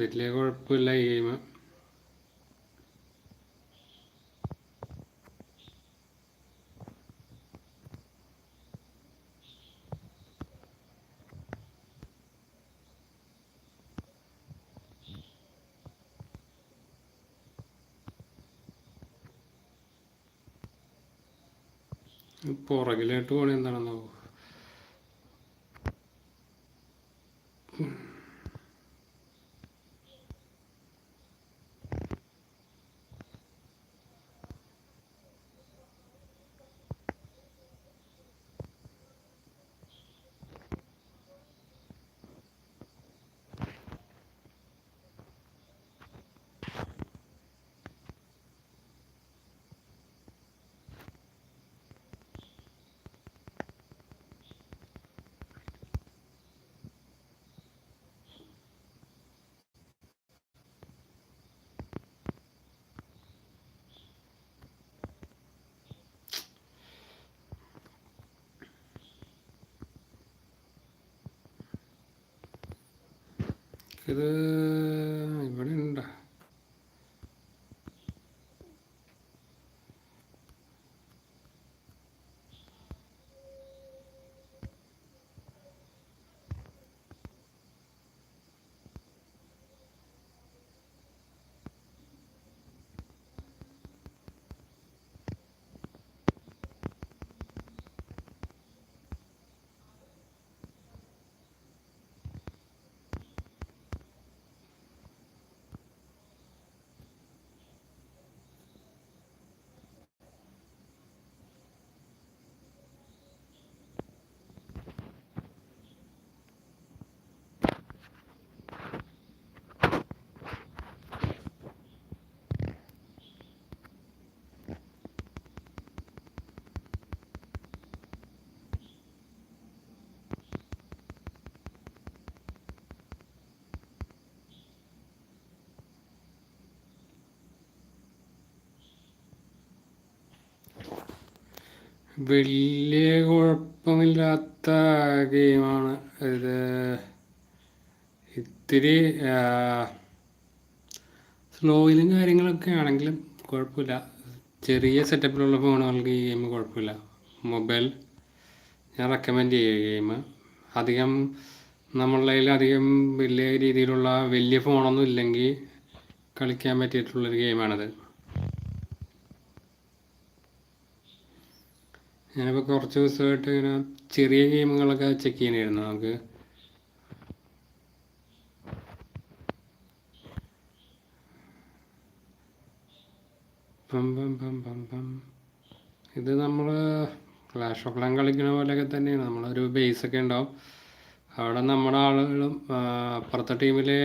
വലിയ കുഴപ്പമില്ല ഈ ഗെയിം പുറകിലായിട്ട് പോണ എന്താണെന്നോ? 觉得。വലിയ കുഴപ്പമില്ലാത്ത ഗെയിമാണ് ഇത് ഇത്തിരി സ്ലോയിലും കാര്യങ്ങളൊക്കെ ആണെങ്കിലും കുഴപ്പമില്ല. ചെറിയ സെറ്റപ്പിലുള്ള ഫോണുകൾക്ക് ഈ ഗെയിം കുഴപ്പമില്ല. മൊബൈൽ ഞാൻ റെക്കമെൻഡ് ചെയ്യുക ഗെയിം അധികം നമ്മളുടെ അധികം വലിയ രീതിയിലുള്ള വലിയ ഫോണൊന്നും ഇല്ലെങ്കിൽ കളിക്കാൻ പറ്റിയിട്ടുള്ളൊരു ഗെയിമാണിത് ഞാനിപ്പോൾ കുറച്ച് ദിവസമായിട്ട് ഇങ്ങനെ ചെറിയ ഗെയിമുകളൊക്കെ ചെക്ക് ചെയ്യണമായിരുന്നു നമുക്ക് പം പം പം പം പം. ഇത് നമ്മൾ ക്ലാഷ് ഓഫ് ക്ലാൻ കളിക്കുന്ന പോലെയൊക്കെ തന്നെയാണ്. നമ്മളൊരു ബേസൊക്കെ ഉണ്ടാവും. അവിടെ നമ്മുടെ ആളുകളും അപ്പുറത്തെ ടീമിലെ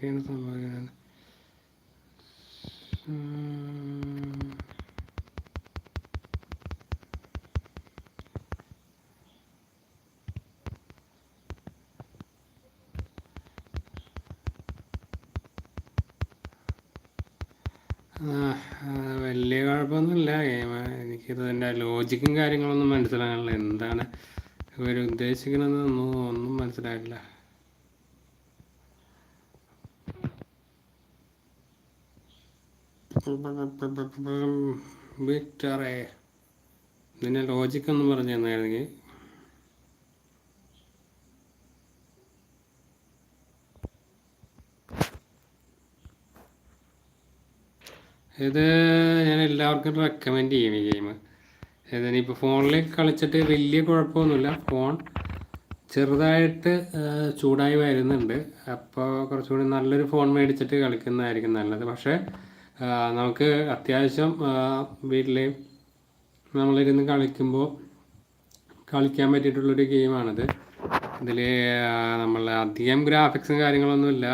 എന്തൊക്കെയാണ് സംഭവിക്കുന്നത്. വലിയ കുഴപ്പമൊന്നുമില്ല. ഗെയിം എനിക്ക് എന്റെ ലോജിക്കും കാര്യങ്ങളൊന്നും മനസ്സിലാകാനില്ല. എന്താണ് ഇവർ ഉദ്ദേശിക്കുന്നത് ഒന്നും മനസ്സിലായില്ല വിക്ടറേ ലോജിക് ഒന്ന് പറഞ്ഞു തന്നായിരുന്നെങ്കിൽ. ഇത് ഞാൻ എല്ലാവർക്കും റെക്കമെൻഡ് ചെയ്യും ഈ ഗെയിം ഇതിനിപ്പോൾ ഫോണിൽ കളിച്ചിട്ട് വലിയ കുഴപ്പമൊന്നുമില്ല. ഫോൺ ചെറുതായിട്ട് ചൂടായി വരുന്നുണ്ട്. അപ്പോൾ കുറച്ചുകൂടി നല്ലൊരു ഫോൺ മേടിച്ചിട്ട് കളിക്കുന്നതായിരിക്കും നല്ലത്. പക്ഷേ നമുക്ക് അത്യാവശ്യം വീട്ടിൽ നമ്മളിരുന്ന് കളിക്കുമ്പോൾ കളിക്കാൻ പറ്റിയിട്ടുള്ളൊരു ഗെയിമാണിത് ഇതിൽ നമ്മൾ അധികം ഗ്രാഫിക്സും കാര്യങ്ങളൊന്നുമില്ല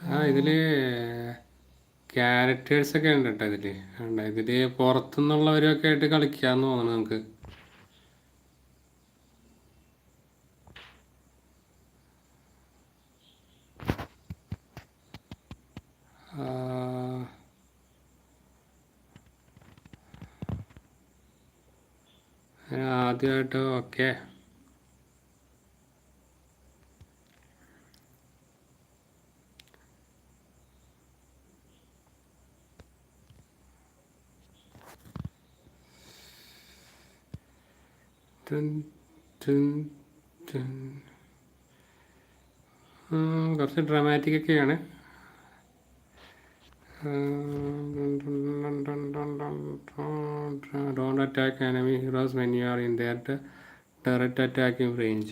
ആ ഇതിൽ ക്യാരക്ടേഴ്സൊക്കെ ഉണ്ട് കേട്ടോ ഉണ്ട് ഇതിൽ പുറത്തുനിന്നുള്ളവരൊക്കെ ആയിട്ട് കളിക്കാമെന്ന് തോന്നുന്നു നമുക്ക്. ആദ്യമായിട്ട്? ഓക്കെ. കുറച്ച് ഡ്രാമാറ്റിക് ഒക്കെയാണ് don't attack enemy heroes when you are in their direct attacking range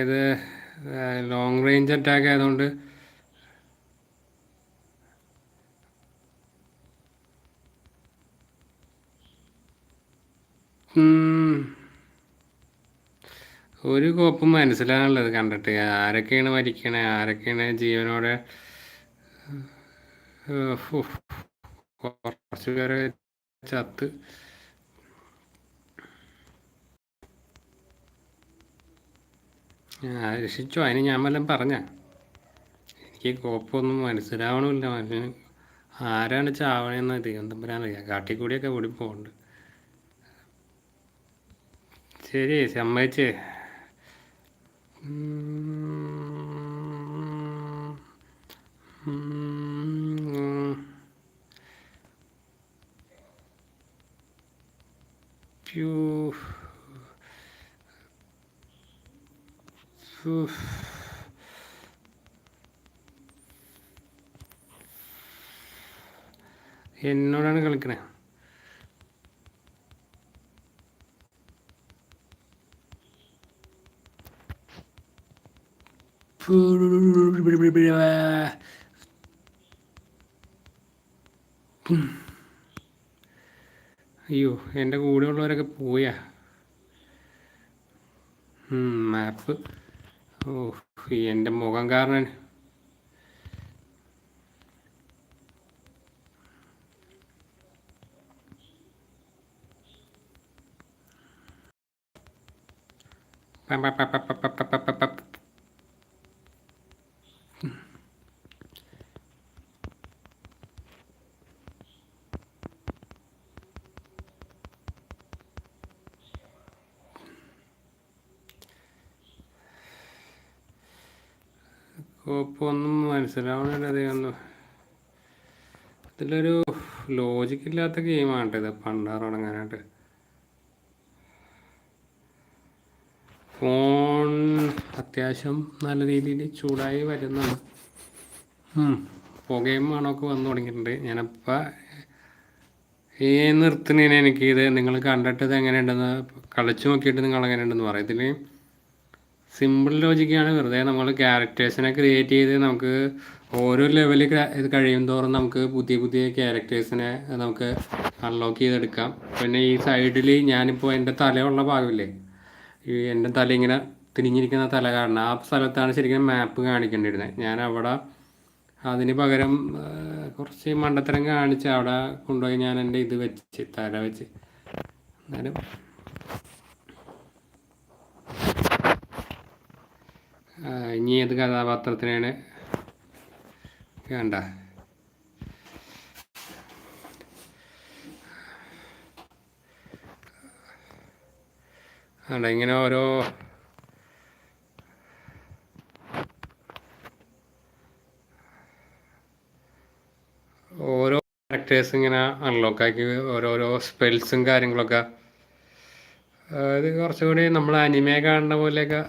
ഇത് ലോങ് റേഞ്ച് അറ്റാക്ക് ആയതുകൊണ്ട്. ഒരു കോപ്പും മനസ്സിലാണുള്ളത് കണ്ടിട്ട്. ആരൊക്കെയാണ് മരിക്കണേ? ആരൊക്കെയാണ് ജീവനോടെ? കുറച്ച് പേരെ ചത്ത്. രക്ഷിച്ചോ. അതിന് ഞാൻ വല്ലതും പറഞ്ഞ? എനിക്ക് കോപ്പൊന്നും മനസ്സിലാവണമില്ല മനുഷ്യന്. ആരാണ് കാട്ടിൽ കാട്ടിക്കൂടിയൊക്കെ ഓടി പോകുന്നുണ്ട് ശരി സമ്മതിച്ചേ. എന്നോടാണ് കളിക്കണേ? അയ്യോ എന്റെ കൂടെയുള്ളവരൊക്കെ പോയാ? മാപ്പ്. എന്റെ മുഖം കാരണം ഇപ്പോൾ ഒന്നും മനസ്സിലാവണില്ല അധികം ഇതിലൊരു ലോജിക്ക് ഇല്ലാത്ത ഗെയിമാണ് ഇത് പണ്ടാർ തുടങ്ങാനായിട്ട്. ഫോൺ അത്യാവശ്യം നല്ല രീതിയിൽ ചൂടായി വരുന്നുണ്ട്. പുകയും മണമൊക്കെ വന്നു തുടങ്ങിയിട്ടുണ്ട്. ഞാനപ്പോൾ ഈ നിർത്തുന്നതിന് എനിക്കിത് നിങ്ങൾ കണ്ടിട്ട് ഇത് എങ്ങനെയുണ്ടെന്ന് കളിച്ചു നോക്കിയിട്ട് നിങ്ങൾ എങ്ങനെയുണ്ടെന്ന് പറയും ഇതിൽ സിമ്പിൾ ലോജിക്കാണ്. വെറുതെ നമ്മൾ ക്യാരക്ടേഴ്സിനെ ക്രിയേറ്റ് ചെയ്ത് നമുക്ക് ഓരോ ലെവലിൽ ഇത് കഴിയും തോറും നമുക്ക് പുതിയ പുതിയ ക്യാരക്ടേഴ്സിനെ നമുക്ക് അൺലോക്ക് ചെയ്തെടുക്കാം. പിന്നെ ഈ സൈഡിൽ ഞാനിപ്പോൾ എന്റെ തലയുള്ള ഭാഗമില്ലേ? ഈ എന്റെ തല ഇങ്ങനെ തിരിഞ്ഞിരിക്കുന്ന തല കാരണം ആ സ്ഥലത്താണ് ശരിക്കും മാപ്പ് കാണിക്കേണ്ടിയിരുന്നത്. ഞാൻ അവിടെ അതിന് പകരം കുറച്ച് മണ്ടത്തരം കാണിച്ച് അവിടെ കൊണ്ടുപോയി ഞാൻ എന്റെ ഇത് വെച്ച് തല വെച്ച്. എന്നാലും ഇനി ഏത് കഥാപാത്രത്തിനാണ്? വേണ്ട. വേണ്ട ഇങ്ങനെ ഓരോ ഓരോ ക്യാരക്ടേഴ്സ് ഇങ്ങനെ അൺലോക്ക് ആക്കി ഓരോരോ സ്പെൽസും കാര്യങ്ങളൊക്കെ. ഇത് കുറച്ചുകൂടി നമ്മൾ അനിമയെ കാണുന്ന പോലെയൊക്കെ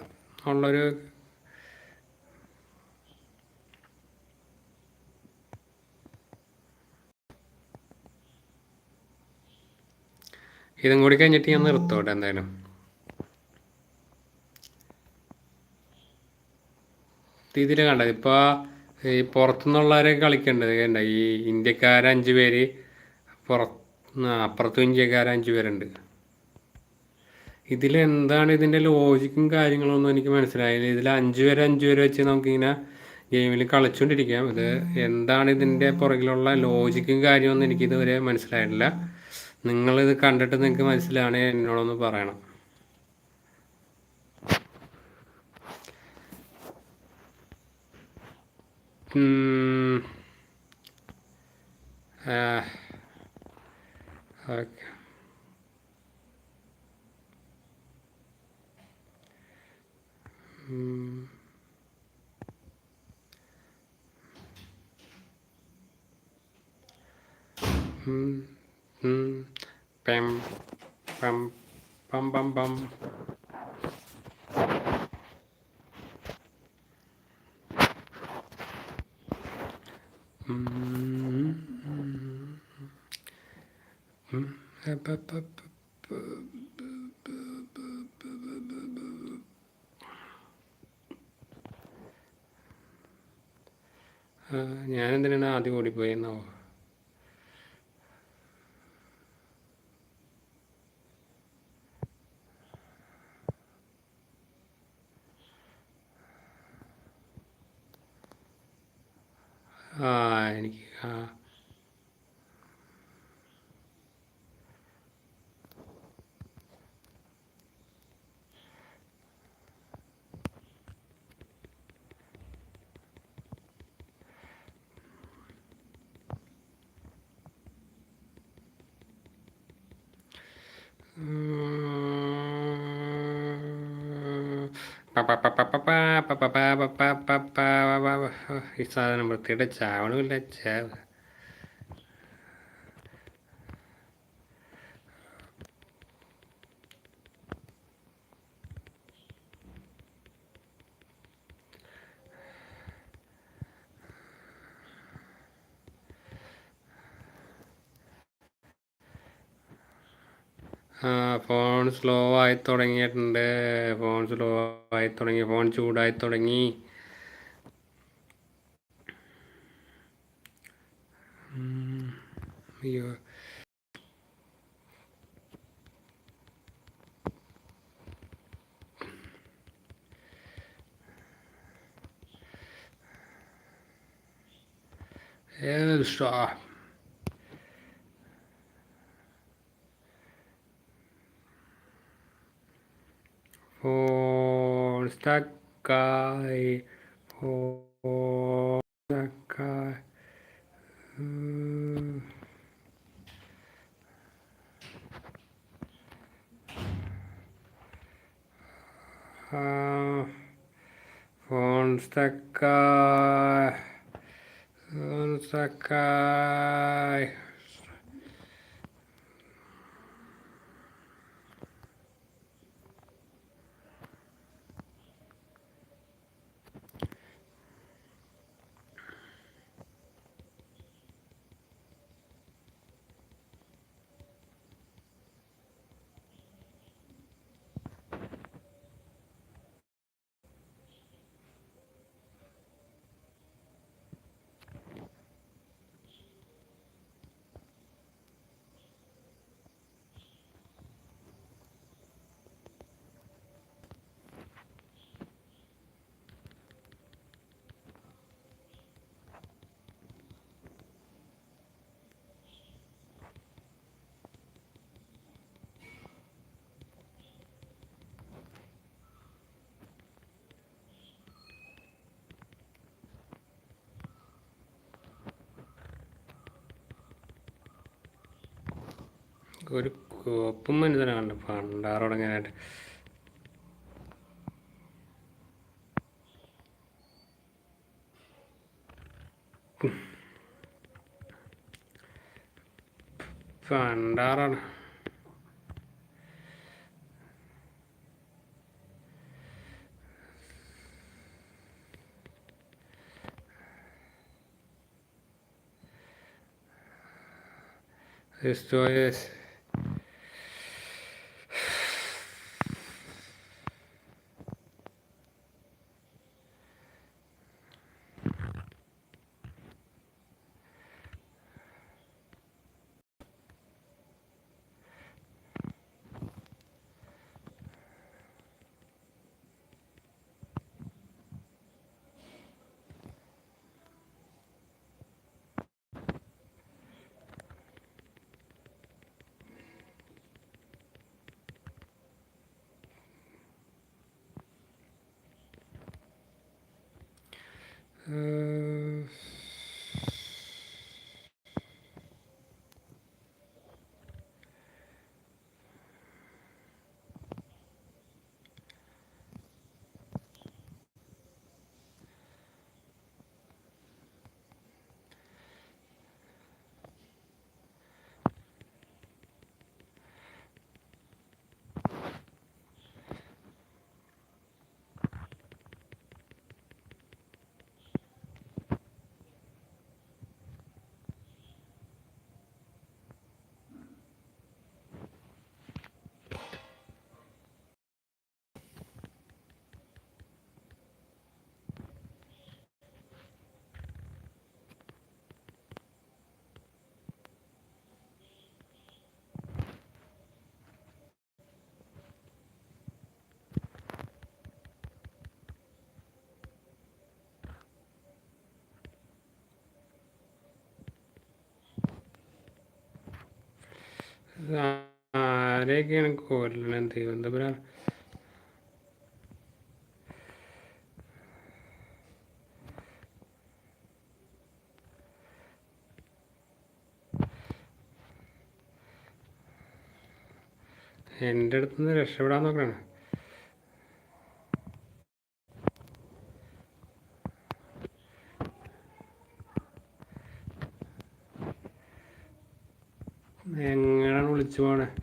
ഉള്ളൊരു ഇതും കൂടി കഴിഞ്ഞിട്ട് ഞാൻ നിർത്തോട്ടെ എന്തായാലും. ഇതിൽ കണ്ടത് ഇപ്പോൾ ഈ പുറത്തുനിന്നുള്ളവരെ കളിക്കേണ്ടത് കണ്ട? ഈ ഇന്ത്യക്കാർ അഞ്ച് പേര് പുറ ആ, അപ്പുറത്തും ഇന്ത്യക്കാർ അഞ്ച് പേരുണ്ട്. ഇതിൽ എന്താണ് ഇതിന്റെ ലോജിക്കും കാര്യങ്ങളൊന്നും എനിക്ക് മനസ്സിലായില്ല. ഇതിൽ അഞ്ച് പേര് അഞ്ച് പേര് വെച്ച് നമുക്കിങ്ങനെ ഗെയിമിൽ കളിച്ചുകൊണ്ടിരിക്കാം ഇത് എന്താണ് ഇതിന്റെ പുറകിലുള്ള ലോജിക്കും കാര്യമൊന്നും എനിക്കിതുവരെ മനസ്സിലായിട്ടില്ല. നിങ്ങളിത് കണ്ടിട്ട് നിങ്ങൾക്ക് മനസ്സിലാണെങ്കിൽ എന്നോടൊന്ന് പറയണം. ഓക്കെ ഉം. Hmm. Pam. Pam. Pam. Pam. Pam. Hmm. Hmm. Hmm. Hmm. Hmm. Hmm. എനിക്ക് சாதனை நம்மளுக்கு கிடைச்சா அவனும் இல்லை சேவை ഫോൺ സ്ലോ ആയി തുടങ്ങിയിട്ടുണ്ട് ഫോൺ സ്ലോ ആയി തുടങ്ങി ഫോൺ ചൂടായി തുടങ്ങി ഏത് സ്റ്റാ ഫോൺ സ്റ്റക്കായി ഫോൺ സ്റ്റക്കായി ഉം. ആ, ഫോൺ സ്റ്റക്കായി ഫോൺ Ну, Такая ഒരു കോപ്പും കണ്ട. പണ്ടാറ് തുടങ്ങാനായിട്ട്. പണ്ടാറാണ് Esto es... Uh, ആരെയൊക്കെയാണ് കൊല്ലണം പറയാ എന്റെ അടുത്തുനിന്ന് രക്ഷപ്പെടാൻ നോക്കണം. want to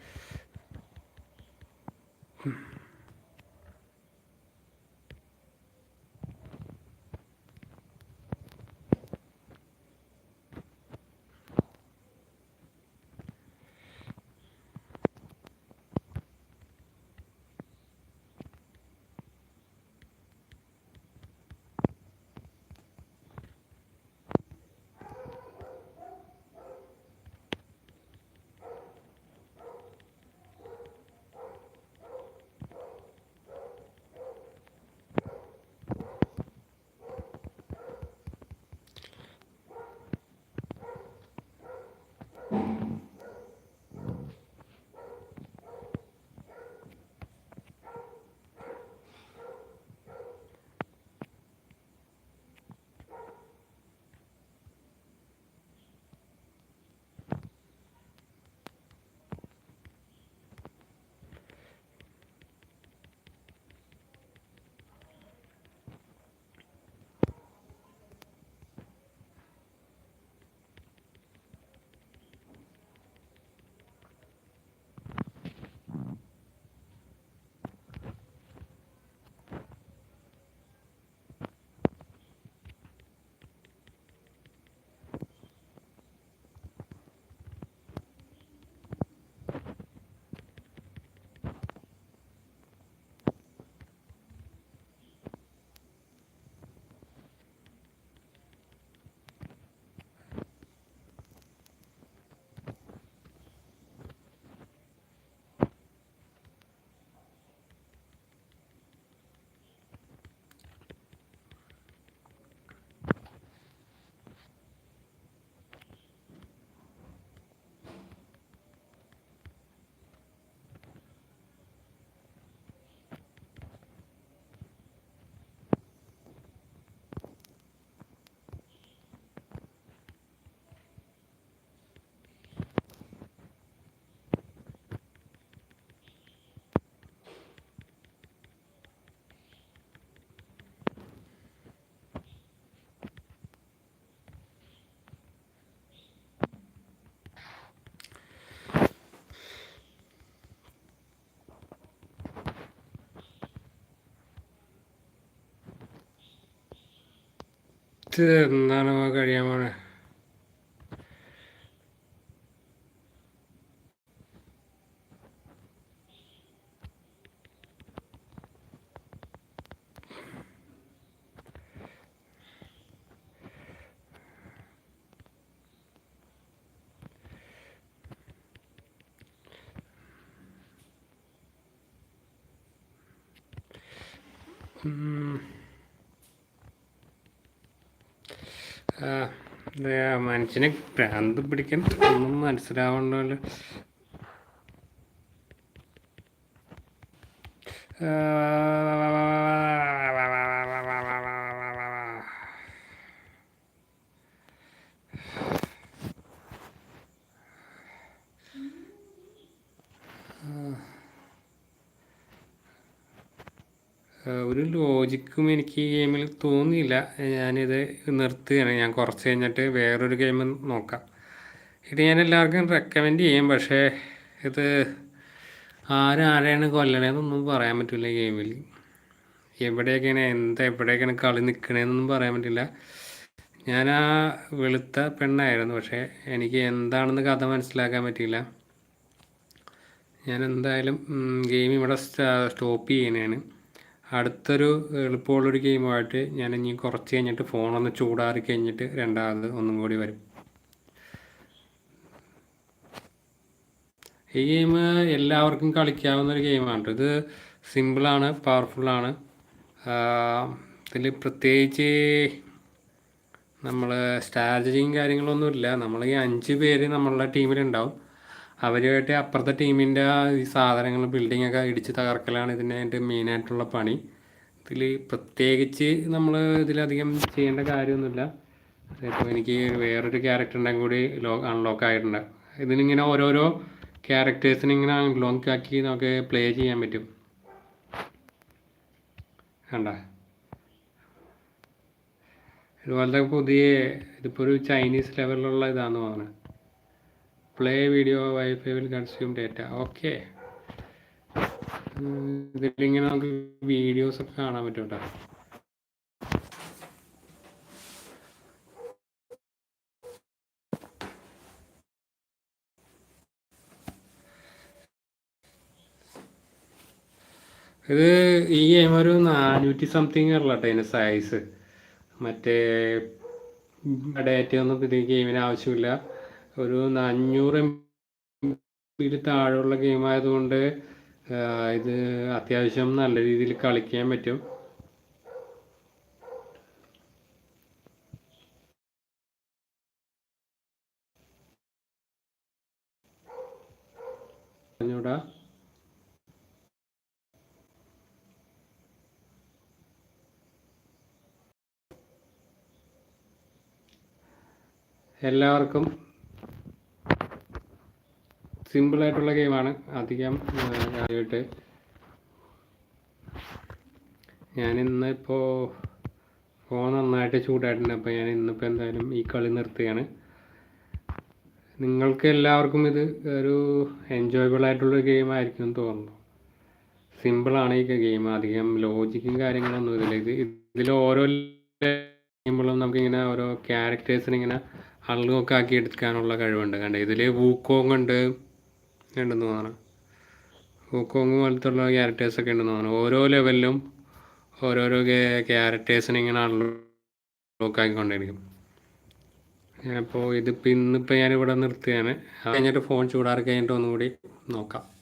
പോണേ നെക്സ്റ്റ് എന്താണ് കഴിയാൻ പോണേ മനുഷ്യനെ ഭ്രാന്ത് പിടിക്കാൻ ഒന്നും മനസ്സിലാവണ്ടല്ലോ. ഒരു ലോജിക്കും എനിക്ക് ഈ ഗെയിമിൽ തോന്നിയില്ല. ഞാനിത് നിർത്തുകയാണ്. ഞാൻ കുറച്ച് കഴിഞ്ഞിട്ട് വേറൊരു ഗെയിം നോക്കാം. ഇത് ഞാൻ എല്ലാവർക്കും റെക്കമെൻഡ് ചെയ്യും. പക്ഷേ ഇത് ആരാരെയാണ് കൊല്ലണേന്നൊന്നും പറയാൻ പറ്റില്ല ഗെയിമിൽ എവിടെയൊക്കെയാണ് എന്താ എവിടെയൊക്കെയാണ് കളി നിൽക്കണേന്നൊന്നും പറയാൻ പറ്റില്ല ഞാൻ ആ വെളുത്ത പെണ്ണായിരുന്നു. പക്ഷേ എനിക്ക് എന്താണെന്ന് കഥ മനസ്സിലാക്കാൻ പറ്റിയില്ല ഞാൻ എന്തായാലും ഗെയിം ഇവിടെ സ്റ്റോപ്പ് ചെയ്യണേണ്. അടുത്തൊരു എളുപ്പമുള്ളൊരു ഗെയിമുമായിട്ട് ഞാൻ ഇനി കുറച്ച് കഴിഞ്ഞിട്ട് ഫോണൊന്ന് ചൂടാറി കഴിഞ്ഞിട്ട് രണ്ടാമത് ഒന്നും കൂടി വരും. ഈ ഗെയിം എല്ലാവർക്കും കളിക്കാവുന്ന ഒരു ഗെയിമാണ് ഇത് സിമ്പിളാണ് പവർഫുള്ളാണ്. ഇതിൽ പ്രത്യേകിച്ച് നമ്മൾ സ്ട്രാറ്റജിയും കാര്യങ്ങളൊന്നുമില്ല. നമ്മൾ ഈ അഞ്ച് പേര് നമ്മളുടെ ടീമിലുണ്ടാവും. അവരുമായിട്ട് അപ്പുറത്തെ ടീമിന്റെ ഈ സാധനങ്ങൾ ബിൽഡിംഗ് ഒക്കെ ഇടിച്ച് തകർക്കലാണ് ഇതിനായിട്ട് മെയിനായിട്ടുള്ള പണി. ഇതിൽ പ്രത്യേകിച്ച് നമ്മൾ ഇതിലധികം ചെയ്യേണ്ട കാര്യമൊന്നുമില്ല. ഇപ്പോൾ എനിക്ക് വേറൊരു ക്യാരക്ടറിന്റെ കൂടി ലോ അൺലോക്ക് ആയിട്ടുണ്ട്. ഇതിനിങ്ങനെ ഓരോരോ ക്യാരക്ടേഴ്സിനെ ഇങ്ങനെ അൺലോക്ക് ആക്കി നമുക്ക് പ്ലേ ചെയ്യാൻ പറ്റും. കണ്ട? ഇതുപോലത്തെ പുതിയ ഇതിപ്പോൾ ഒരു ചൈനീസ് ലെവലിലുള്ള ഇതാണെന്ന് തോന്നുന്നത് play video wifi will consume data okay ഇതിലിങ്ങനെ നമുക്ക് വീഡിയോസ് ഒക്കെ കാണാൻ പറ്റും കേട്ടോ ഇത് ഈ ഗെയിം ഒരു നാനൂറ്റി സംതിങ് ഉള്ള കേട്ടോ സൈസ് മറ്റേ ഡേറ്റ ഒന്നും ഇത് ഗെയിമിന് ആവശ്യമില്ല. ഒരു അഞ്ഞൂറ് എം ബിയിൽ താഴെയുള്ള ഗെയിം ആയതുകൊണ്ട് ഇത് അത്യാവശ്യം നല്ല രീതിയിൽ കളിക്കാൻ പറ്റും. പറഞ്ഞൂടാ. എല്ലാവർക്കും സിമ്പിളായിട്ടുള്ള ഗെയിമാണ് അധികം കാര്യമായിട്ട് ഞാൻ ഇന്നിപ്പോൾ ഫോൺ നന്നായിട്ട് ചൂടായിട്ടുണ്ട്. അപ്പോൾ ഞാൻ ഇന്നിപ്പോൾ എന്തായാലും ഈ കളി നിർത്തുകയാണ്. നിങ്ങൾക്ക് എല്ലാവർക്കും ഇത് ഒരു എൻജോയബിൾ ആയിട്ടുള്ള ഗെയിം ആയിരിക്കും എന്ന് തോന്നുന്നു. സിമ്പിളാണ് ഈ ഗെയിം അധികം ലോജിക്കും കാര്യങ്ങളൊന്നും ഇതില്ല ഇത് ഇതിൽ ഓരോ ഗെയിമുകളും നമുക്കിങ്ങനെ ഓരോ ക്യാരക്ടേഴ്സിനിങ്ങനെ അൺലോക്ക് ആക്കി എടുക്കാനുള്ള കഴിവുണ്ട്. കണ്ടേ? ഇതിൽ വൂക്കോങ് ഉണ്ട്. ഉണ്ടെന്ന് തോന്നണം ഹൂക്കോങ് പോലത്തുള്ള ക്യാരക്ടേഴ്സൊക്കെ ഉണ്ടെന്ന് തോന്നുന്നു. ഓരോ ലെവലിലും ഓരോരോ ക്യാരക്ടേഴ്സിനെ ഇങ്ങനെ അൺലോക്ക് ആക്കിക്കൊണ്ടിരിക്കും. അപ്പോൾ ഇതിപ്പോൾ ഇന്നിപ്പോൾ ഞാനിവിടെ നിർത്തുകയാണ്. കഴിഞ്ഞിട്ട് ഫോൺ ചൂടാറി കഴിഞ്ഞിട്ട് ഒന്നുകൂടി നോക്കാം.